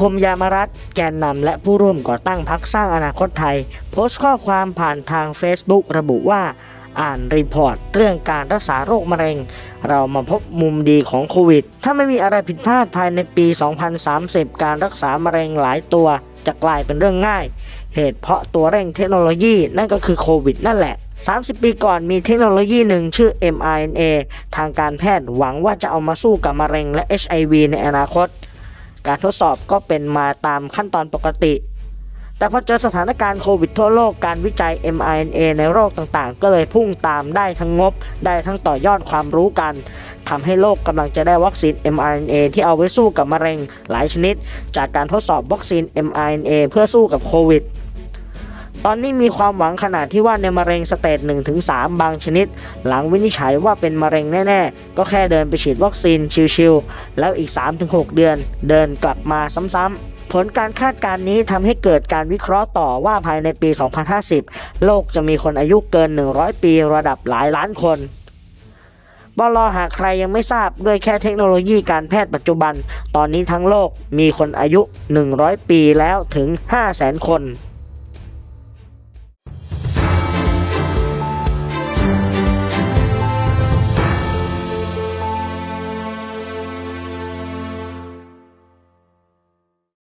คมยามรัตน์แกนนำและผู้ร่วมก่อตั้งพักสร้างอนาคตไทย โพสต์ข้อความผ่านทาง Facebook ระบุว่า อ่านรีพอร์ตเรื่องการรักษาโรคมะเร็ง เรามาพบมุมดีของโควิด ถ้าไม่มีอะไรผิดพลาดภายในปี 2030 การรักษามะเร็งหลายตัวจะกลายเป็นเรื่องง่าย เหตุเพราะตัวเร่งเทคโนโลยีนั่นก็คือโควิดนั่นแหละ 30 ปีก่อนมีเทคโนโลยีหนึ่งชื่อ mRNA ทางการแพทย์หวังว่าจะเอามาสู้กับมะเร็งและ HIV ในอนาคต การทดสอบก็เป็นมาตามขั้นตอนปกติ แต่พอเจอสถานการณ์โควิดทั่วโลกการวิจัย mRNA ในโรคต่างๆ ก็เลยพุ่งตามได้ทั้งงบ ได้ทั้งต่อยอดความรู้กันทำให้โลกกำลังจะได้วัคซีน mRNA ที่เอาไว้สู้กับมะเร็งหลายชนิด จากการทดสอบวัคซีน mRNA เพื่อสู้กับโควิด ตอนนี้มีความหวังขนาดที่ว่าในมะเร็งสเตจ1-3 บางชนิด หลังวินิจฉัยว่าเป็นมะเร็งแน่ ๆ ก็แค่เดินไปฉีดวัคซีนชิวๆแล้วอีก 3-6 เดือน เดินกลับมาซ้ำๆผลการคาดการณ์นี้ทำให้เกิดการวิเคราะห์ต่อว่าภายในปี 2050 โลกจะมีคนอายุเกิน 100 ปีระดับหลายล้านคน บลหากใครยังไม่ทราบด้วยแค่เทคโนโลยีการแพทย์ปัจจุบัน ตอนนี้ทั้งโลกมีคนอายุ 100 ปีแล้วถึง 500,000 คน